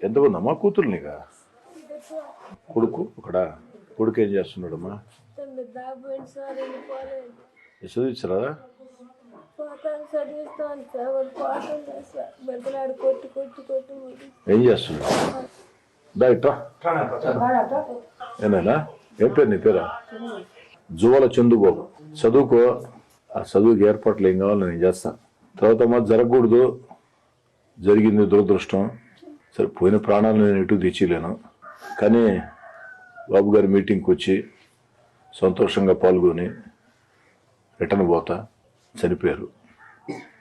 ఎంతమంది అమ్మా కూతురు నీగా కొడుకు అక్కడ కొడుకు ఏం చేస్తున్నాడమ్మా? చదివించరా ఏం చేస్తున్నాడు? డాక్టర్ ఏనాయనా ఏం పేరు నీ పేరా? జువల చందుబాబు. చదువుకో. ఆ చదువుకి ఏర్పాట్లు ఏం కావాలో నేను చేస్తాను తర్వాత మా జరగకూడదు. జరిగింది దురదృష్టం. సరే పోయిన ప్రాణాలు నేను ఎటు తెచ్చిలేను కానీ బాబు గారి మీటింగ్కి వచ్చి సంతోషంగా పాల్గొని రిటర్న్ పోతా. చనిపోయారు.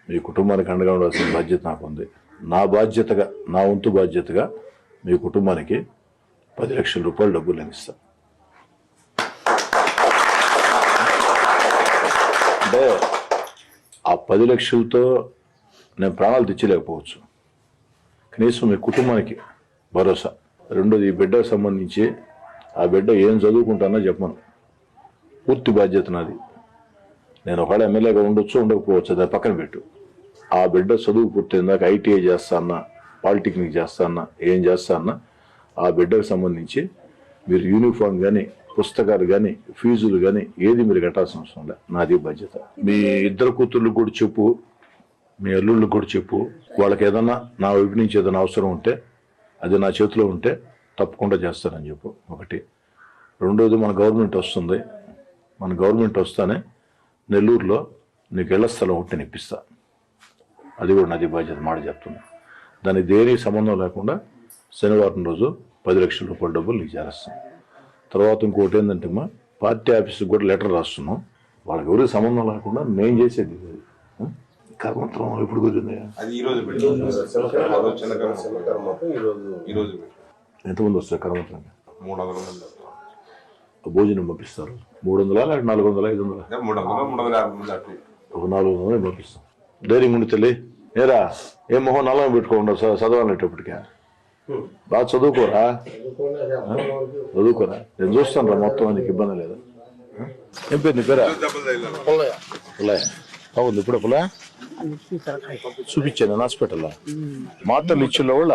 మీ కుటుంబానికి అండగా ఉండాల్సిన బాధ్యత నాకు ఉంది నా బాధ్యతగా నా వంతు బాధ్యతగా మీ కుటుంబానికి పది లక్షల రూపాయలు డబ్బులు నేను ఇస్తాను అంటే ఆ పది లక్షలతో నేను ప్రాణాలు తెచ్చలేకపోవచ్చు కనీసం మీ కుటుంబానికి భరోసా. రెండోది ఈ బిడ్డకు సంబంధించి ఆ బిడ్డ ఏం చదువుకుంటానో చెప్పను పూర్తి బాధ్యత నాది. నేను ఒకవేళ ఎమ్మెల్యేగా ఉండొచ్చు ఉండకపోవచ్చు దాని పక్కన పెట్టు. ఆ బిడ్డ చదువు పూర్తయిందాక ఐటీఐ చేస్తా అన్నా పాలిటెక్నిక్ చేస్తా అన్నా ఏం చేస్తా అన్నా ఆ బిడ్డకు సంబంధించి మీరు యూనిఫామ్ కానీ పుస్తకాలు కానీ ఫీజులు కానీ ఏది మీరు కట్టాల్సిన అవసరం లేదు. నాది బాధ్యత. మీ ఇద్దరు కూతుర్లు కూడా చెప్పు. మీ అల్లుళ్ళు కూడా చెప్పు. వాళ్ళకి ఏదన్నా నా వైపు నుంచి ఏదైనా అవసరం ఉంటే అది నా చేతిలో ఉంటే తప్పకుండా చేస్తానని చెప్పు. ఒకటి. రెండోది మన గవర్నమెంట్ వస్తుంది. మన గవర్నమెంట్ వస్తానే నెల్లూరులో నీకు ఇళ్ళ స్థలం ఒకటి నేను ఇప్పిస్తా. అది కూడా నాది బాధ్యత మాట చెప్తున్నా. దానికి దేని సంబంధం లేకుండా శనివారం రోజు పది లక్షల రూపాయల డబ్బులు నీకు చేరేస్తాం. తర్వాత ఇంకోటి ఏంటంటే మా పార్టీ ఆఫీస్కి కూడా లెటర్ రాస్తున్నాం. వాళ్ళకి ఎవరికి సంబంధం లేకుండా నేను చేసేది కర్మంత్రం ఎప్పుడు కుదిరింది? అది ఈ రోజు పెట్టారు. ఆ రోజు చిన్న కర్మ ఈ రోజు ఎంతమంది వస్తారు కర్మంత్రం మూడు వందల మంది భోజనం పంపిస్తారు. మూడు వందల లేకపోతే నాలుగు వందల ఐదు వందల అంటే మూడు వందల మూడు వందల యాభై మంది అటు ఒక నాలుగు వందలు పంపిస్తాం. ధైర్యం ఉండి తల్లి ఏరా ఏ మొహం నల్లని పెట్టుకోండి చదవాలనేటప్పటికే? బాగా చదువుకోరా? చదువుకోరా? నేను చూస్తాను రా మొత్తం నీకు ఇబ్బంది లేదా? ఏం పేరు నీ పేరా? పుల్లయ్య. బాగుంది ఇప్పుడు పుల్ల చూపించాను హాస్పిటల్లో. మాత్రలు ఇచ్చిళ్ళ వాళ్ళ?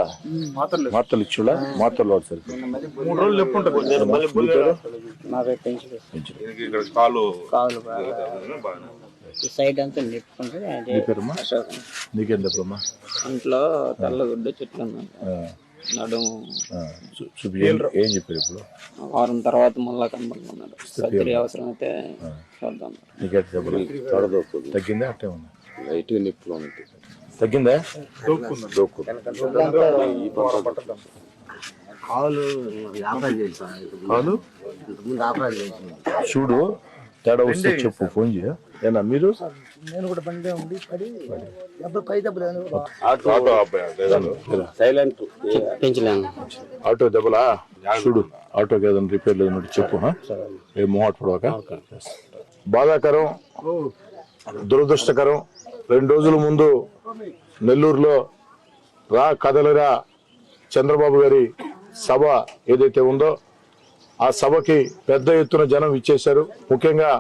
మాత్రలు. ఇచ్చిళ్ళ? మాత్రలు మూడు రోజులు ఎప్పుడు కాలు సైడ్ అంతా నిప్పుకుంటే నీ పేరమ్మా? నీకేం చెప్పమ్మా ఇంట్లో తెల్లగుడ్డ చెట్లు నడుము. ఏం చెప్పారు ఇప్పుడు? వారం తర్వాత మళ్ళా కనబడుతున్నాడు. సర్జరీ అవసరం అయితే చూద్దాం. తగ్గిందా? అట్టే ఉందా? లైట్ నిప్పులో ఉంది తగ్గిందా? దోక్కు కాలు చూడు తేడా వస్తే చెప్పు ఫోన్ చేయ. ఏనా మీరు? నేను కూడా బండి ఉండి పడి దెబ్బ పై ఆటో అబ్బాయి సైలెంట్. పెంచలేము ఆటో దెబ్బలా? చూడు ఆటోకి ఏదైనా రిపేర్ లేదన్నట్టు చెప్పు హా? ఏ మొహాట్ పడవక. బాధాకరం దురదృష్టకరం రెండు రోజుల ముందు నెల్లూరులో రా కదలరా చంద్రబాబు గారి సభ ఏదైతే ఉందో ఆ సభకి పెద్ద ఎత్తున జనం ఇచ్చేశారు. ముఖ్యంగా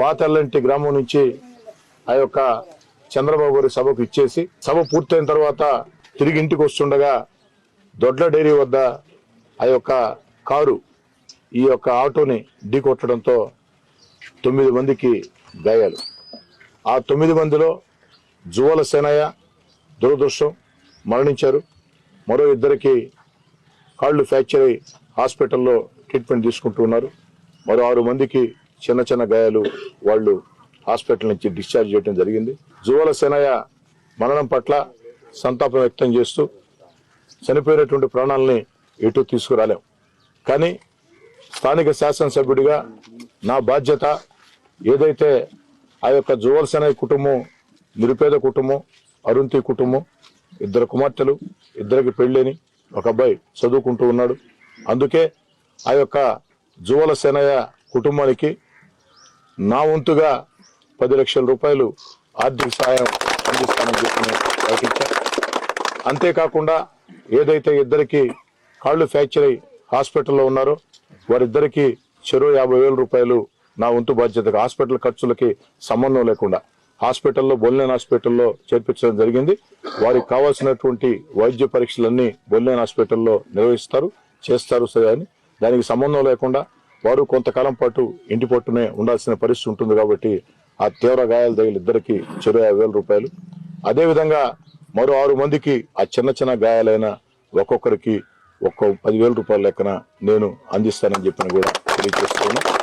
పాతల్లంటి గ్రామం నుంచి ఆ యొక్క చంద్రబాబు గారి సభకు ఇచ్చేసి సభ పూర్తయిన తర్వాత తిరిగి ఇంటికి వస్తుండగా దొడ్ల డైరీ వద్ద ఆ యొక్క కారు ఈ యొక్క ఆటోని ఢీకొట్టడంతో తొమ్మిది మందికి గాయాలు. ఆ తొమ్మిది మందిలో జువల సేనయ్య దురదృష్టం మరణించారు. మరో ఇద్దరికి కాళ్ళు ఫ్రాక్చర్ అయి హాస్పిటల్లో ట్రీట్మెంట్ తీసుకుంటూ ఉన్నారు. మరో ఆరు మందికి చిన్న చిన్న గాయాలు వాళ్ళు హాస్పిటల్ నుంచి డిశ్చార్జ్ చేయడం జరిగింది. జువల సేనయ్య మరణం పట్ల సంతాపం వ్యక్తం చేస్తూ చనిపోయినటువంటి ప్రాణాలని ఎటు తీసుకురాలేం. కానీ స్థానిక శాసనసభ్యుడిగా నా బాధ్యత ఏదైతే ఆ యొక్క జువల్స్ అనే కుటుంబం నిరుపేద కుటుంబం అరుంతి కుటుంబం ఇద్దరు కుమార్తెలు ఇద్దరికి పెళ్ళని ఒక అబ్బాయి చదువుకుంటూ ఉన్నాడు. అందుకే ఆ యొక్క జువల సేనయ్య కుటుంబానికి నా వంతుగా పది లక్షల రూపాయలు ఆర్థిక సహాయం అందిస్తానని చెప్పి ప్రకటించా. అంతేకాకుండా ఏదైతే ఇద్దరికి కాళ్ళు ఫ్రాక్చర్ అయి హాస్పిటల్లో ఉన్నారో వారిద్దరికీ చెరో యాభై వేల రూపాయలు నా వంతు బాధ్యతగా హాస్పిటల్ ఖర్చులకి సంబంధం లేకుండా హాస్పిటల్లో బొల్లేన్ హాస్పిటల్లో చేర్పించడం జరిగింది. వారికి కావాల్సినటువంటి వైద్య పరీక్షలన్నీ బొల్లేన్ హాస్పిటల్లో నిర్వహిస్తారు చేస్తారు సరే అని. దానికి సంబంధం లేకుండా వారు కొంతకాలం పాటు ఇంటి పట్టునే ఉండాల్సిన పరిస్థితి ఉంటుంది కాబట్టి ఆ తీవ్ర గాయాలు తగిలి ఇద్దరికి చెరు యాభై వేల రూపాయలు. అదేవిధంగా మరో ఆరు మందికి ఆ చిన్న చిన్న గాయాలైన ఒక్కొక్కరికి ఒక్కో పదివేల రూపాయల లెక్కన నేను అందిస్తానని చెప్పిన కూడా తెలియజేస్తున్నాను.